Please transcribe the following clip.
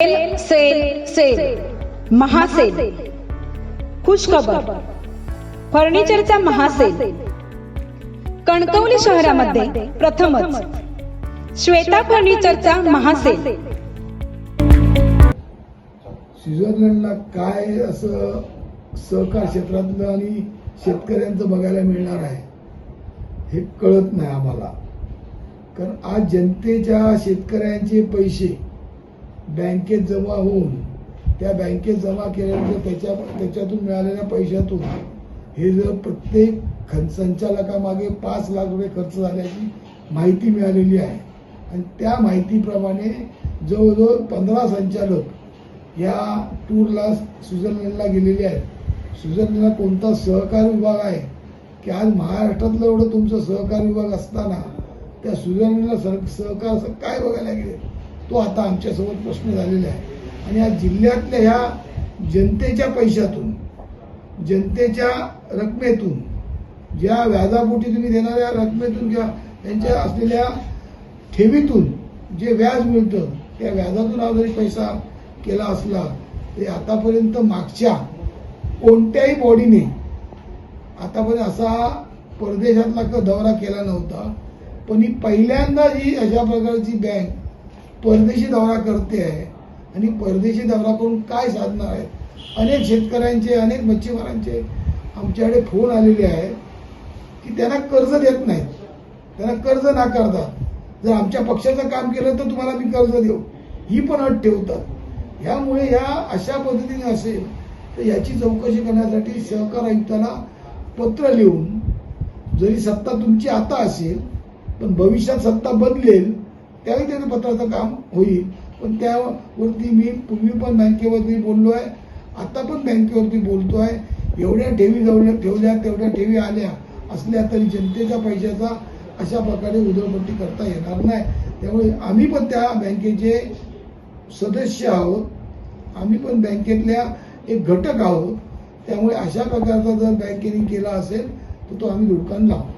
Sale sale sale महासेल खुशखबर फर्निचरचा महासेल कणकवली शहरामध्ये प्रथमच श्वेता फर्निचरचा महासेल स्वित्झर्लंडला काय असं सहकार क्षेत्रातलं आणि शेतकऱ्यांचं बघायला मिळणार आहे हे कळत नाही आम्हाला. कारण आज जनतेच्या शेतकऱ्यांचे पैसे बँकेत जमा होऊन त्या बँकेत जमा केल्यानंतर त्याच्या त्याच्यातून मिळालेल्या पैशातून हे जर प्रत्येक खन संचालकामागे पाच लाख रुपये खर्च झाल्याची माहिती मिळालेली आहे. आणि त्या माहितीप्रमाणे जवळजवळ पंधरा संचालक या टूरला स्वित्झर्लंडला गेलेले आहेत. स्वित्झर्लंडला कोणता सहकार विभाग आहे? की आज महाराष्ट्रातलं एवढं तुमचं सहकार विभाग असताना त्या स्वित्झर्लंडला सर सहकार असं काय बघायला गेले? तो आता आमच्यासोबत प्रश्न झालेला आहे. आणि या जिल्ह्यातल्या ह्या जनतेच्या पैशातून जनतेच्या रकमेतून ज्या व्याजापोटी तुम्ही देणाऱ्या रकमेतून किंवा त्यांच्या असलेल्या ठेवीतून जे व्याज मिळतं त्या व्याजातून हा जरी पैसा केला असला तरी आतापर्यंत मागच्या कोणत्याही बॉडीने आतापर्यंत असा परदेशातला दौरा केला नव्हता. पण ही पहिल्यांदा ही अशा प्रकारची बँक परदेशी दौरा करते आहे आणि परदेशी दौरा करून काय साधणार आहे? अनेक शेतकऱ्यांचे अनेक मच्छीमारांचे आमच्याकडे फोन आलेले आहेत की त्यांना कर्ज देत नाहीत. त्यांना कर्ज नाकारतात. जर आमच्या पक्षाचं काम केलं तर तुम्हाला मी कर्ज देऊ. ही पण अट ठेवतात. ह्यामुळे ह्या अशा पद्धतीने असेल तर याची चौकशी करण्यासाठी सहकार आयुक्तांना पत्र लिहून जरी सत्ता तुमची आता असेल पण भविष्यात सत्ता बदलेल त्यावेळी त्याचं पत्राचं काम होईल. पण त्यावरती मी पूर्वी पण बँकेवरती बोललो आहे आता पण बँकेवरती बोलतो आहे एवढ्या ठेवी जवळ ठेवल्या तेवढ्या ठेवी आल्या असल्या तरी जनतेच्या पैशाचा अशा प्रकारे उधळपट्टी करता येणार नाही. त्यामुळे आम्ही पण त्या बँकेचे सदस्य आहोत. आम्ही पण बँकेतल्या एक घटक आहोत. त्यामुळे अशा प्रकारचा जर बँकेने केला असेल तर तो आम्ही धुडकान लावू.